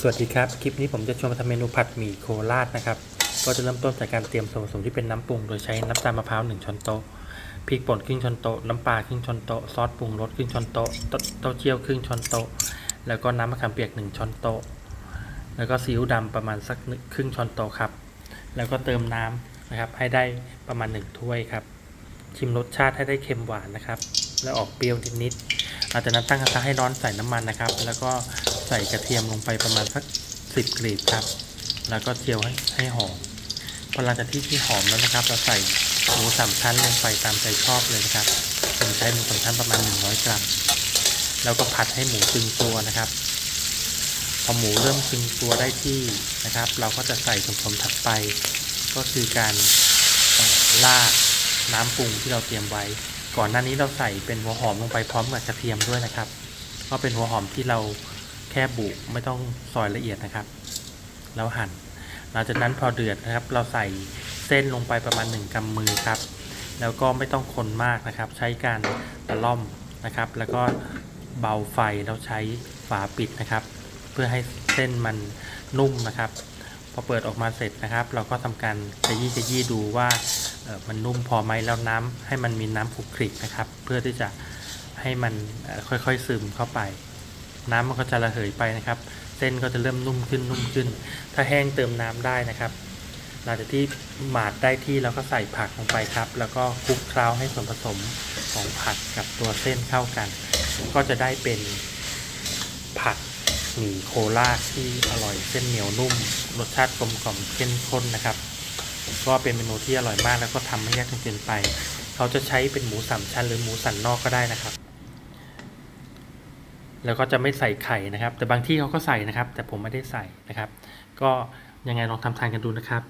สวัสดีครับ คลิปนี้ผมจะชวนมาทำเมนูผัดหมี่โคราชนะครับ ก็จะเริ่มต้นจากการเตรียมส่วนผสมที่เป็นน้ำปรุง โดยใช้น้ำตาลมะพร้าว1ช้อนโต๊ะ พริกป่นครึ่งช้อนโต๊ะ น้ำปลาครึ่งช้อนโต๊ะ ซอสปรุงรสครึ่งช้อนโต๊ะ เต้าเจี้ยวครึ่งช้อนโต๊ะ แล้วก็น้ำมะขามเปียก1ช้อนโต๊ะ แล้วก็ซีอิ๊วดำประมาณสักครึ่งช้อนโต๊ะครับ แล้วก็เติมน้ำนะครับให้ได้ประมาณ1ถ้วยครับ ชิมรสชาติให้ได้เค็มหวานนะครับ แล้วออกเปรี้ยวนิดๆหลังจากนั้นตั้งกระทะให้ร้อนใส่น้ำมันนะครับ แล้วก็ ใส่กระเทียมลงไปประมาณสักสิบกลีบครับ แล้วก็เจียวให้ให้หอมพอหลังจากที่ที่หอมแล้วนะครับ เราใส่หมูสามชั้นลงไปตามใจชอบเลยนะครับผมใช้หมูสามชั้นประมาณ 100 กรัม แล้วก็ผัดให้หมูตึงตัวนะครับ พอหมูเริ่มตึงตัวได้ที่นะครับ เราก็จะใส่ส่วนผสมถัดไป ก็คือการเอ่อราดน้ำปรุงที่เราเตรียมไว้ ก่อนหน้านี้เราใส่เป็นหัวหอมลงไปพร้อมกับกระเทียมด้วยนะครับ ก็เป็นหัวหอมที่เรา ค่บุไม่ต้องซอยละเอียดนะครับ แล้วหั่น หลังจากนั้นพอเดือดนะครับ เราใส่เส้นลงไปประมาณ 1กำมือครับ แล้วก็ไม่ต้องคนมากนะครับ ใช้การตะล่อมนะครับ แล้วก็เบาไฟแล้วใช้ฝาปิดนะครับ เพื่อให้เส้นมันนุ่มนะครับ พอเปิดออกมาเสร็จนะครับ เราก็ทำการขยี้ขยี้ดูว่ามันนุ่มพอไหมแล้วน้ำให้มันมีน้ำคลุกคลิกนะครับ เพื่อที่จะให้มันค่อยๆซึมเข้าไป น้ำมันก็จะระเหยไปนะครับ เส้นก็จะเริ่มนุ่มขึ้นนุ่มขึ้น ถ้าแห้งเติมน้ำได้นะครับ หลังจากที่หมาดได้ที่เราก็ใส่ผักลงไปครับ แล้วก็คลุกเคล้าให้ส่วนผสมของผักกับตัวเส้นเข้ากัน ก็จะได้เป็นผัดหมี่โคราชที่อร่อยเส้นเหนียวนุ่ม รสชาติกลมกล่อมเข้มข้นนะครับ ก็เป็นเมนูที่อร่อยมากแล้วก็ทำไม่ยากจนเกินไป เขาจะใช้เป็นหมูสามชั้นหรือหมูสันนอกก็ได้นะครับ แล้วก็จะไม่ใส่ไข่นะครับ แต่บางที่เขาก็ใส่นะครับ แต่ผมไม่ได้ใส่นะครับ ก็ยังไงลองทำทานกันดูนะครับ